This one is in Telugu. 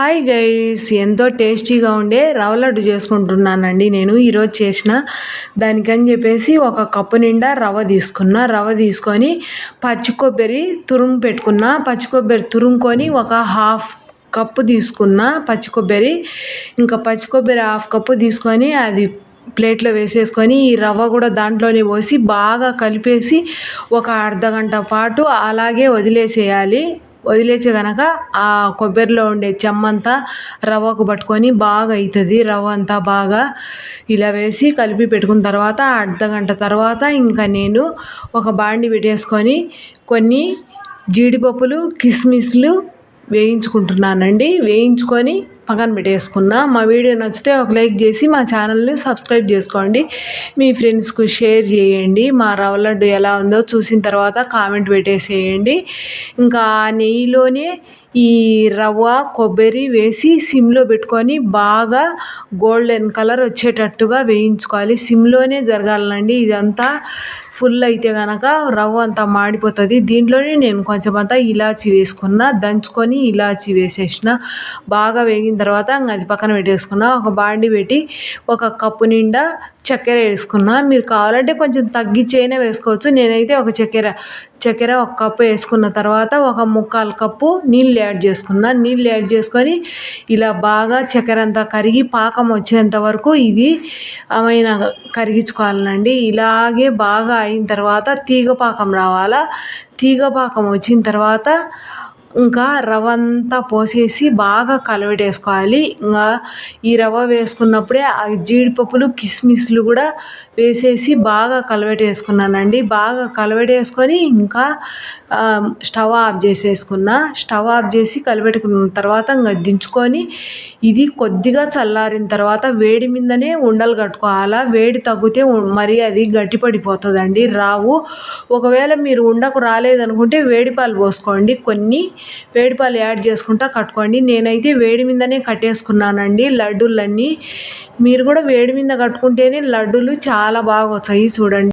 హాయ్ గైస్ ఎంతో టేస్టీగా ఉండే రవ్వ లడ్డు చేసుకుంటున్నానండి నేను. ఈరోజు చేసిన దానికని చెప్పేసి ఒక కప్పు నిండా రవ్వ తీసుకున్న. రవ్వ తీసుకొని పచ్చి కొబ్బరి తురుము పెట్టుకున్న. పచ్చి కొబ్బరి తురుముకొని ఒక హాఫ్ కప్పు తీసుకున్న పచ్చి కొబ్బరి. ఇంకా పచ్చి కొబ్బరి హాఫ్ కప్పు తీసుకొని అది ప్లేట్లో వేసేసుకొని ఈ రవ్వ కూడా దాంట్లోనే పోసి బాగా కలిపేసి ఒక అర్ధ గంట పాటు అలాగే వదిలేసేయాలి. వదిలేస్తే కనుక ఆ కొబ్బరిలో ఉండే చెమ్మంతా రవ్వకు పట్టుకొని బాగా అవుతుంది రవ్వ అంతా బాగా ఇలా వేసి కలిపి పెట్టుకున్న తర్వాత అర్ధ గంట తర్వాత ఇంకా నేను ఒక బాండి పెట్టేసుకొని కొన్ని జీడిపప్పులు కిస్మిస్లు వేయించుకుంటున్నానండి. వేయించుకొని పక్కన పెట్టేసుకున్నా. మా వీడియో నచ్చితే ఒక లైక్ చేసి మా ఛానల్ని సబ్స్క్రైబ్ చేసుకోండి. మీ ఫ్రెండ్స్కు షేర్ చేయండి. మా రవ్వ లడ్డు ఎలా ఉందో చూసిన తర్వాత కామెంట్ పెట్టేసేయండి. ఇంకా ఆ నెయ్యిలోనే ఈ రవ్వ కొబ్బరి వేసి సిమ్లో పెట్టుకొని బాగా గోల్డెన్ కలర్ వచ్చేటట్టుగా వేయించుకోవాలి. సిమ్లోనే జరగాలండి ఇదంతా. ఫుల్ అయితే కనుక రవ్వ అంతా మాడిపోతుంది. దీంట్లోనే నేను కొంచెం అంతా ఇలాచి వేసుకున్న దంచుకొని ఇలాచి వేసేసిన. బాగా వేగిన తర్వాత అది పక్కన పెట్టేసుకున్న. ఒక బాండి పెట్టి ఒక కప్పు నిండా చక్కెర వేసుకున్నా. మీరు కావాలంటే కొంచెం తగ్గించైనా వేసుకోవచ్చు. నేనైతే ఒక చక్కెర చక్కెర ఒక కప్పు వేసుకున్న తర్వాత ఒక ముక్కాలు కప్పు నీళ్ళు యాడ్ చేసుకున్నా. నీళ్ళు యాడ్ చేసుకొని ఇలా బాగా చక్కెర అంతా కరిగి పాకం వచ్చేంత వరకు ఇది ఆమెన కరిగించుకోవాలండి. ఇలాగే బాగా అయిన తర్వాత తీగ పాకం రావాలా? తీగ పాకం వచ్చిన తర్వాత ఇంకా రవ్వ అంతా పోసేసి బాగా కలవెట్టేసుకోవాలి. ఇంకా ఈ రవ వేసుకున్నప్పుడే ఆ జీడిపప్పులు కిస్మిస్లు కూడా వేసేసి బాగా కలవెట్టేసుకున్నానండి. బాగా కలవెట్టేసుకొని ఇంకా స్టవ్ ఆఫ్ చేసేసుకున్న. స్టవ్ ఆఫ్ చేసి కలిపెట్టుకున్న తర్వాత ఇంకా దించుకొని ఇది కొద్దిగా చల్లారిన తర్వాత వేడి మీదనే ఉండలు కట్టుకోవాలా? వేడి తగ్గితే మరి అది గట్టిపడిపోతుందండి రావు. ఒకవేళ మీరు ఉండకు రాలేదనుకుంటే వేడి పాలు పోసుకోండి. కొన్ని వేడిపాలు యాడ్ చేసుకుంటా కట్టుకోండి. నేనైతే వేడి మీదనే కట్టేసుకున్నానండి. లడ్డూలన్నీ మీరు కూడా వేడి మీద కట్టుకుంటేనే లడ్డూలు చాలా బాగా వచ్చాయి చూడండి.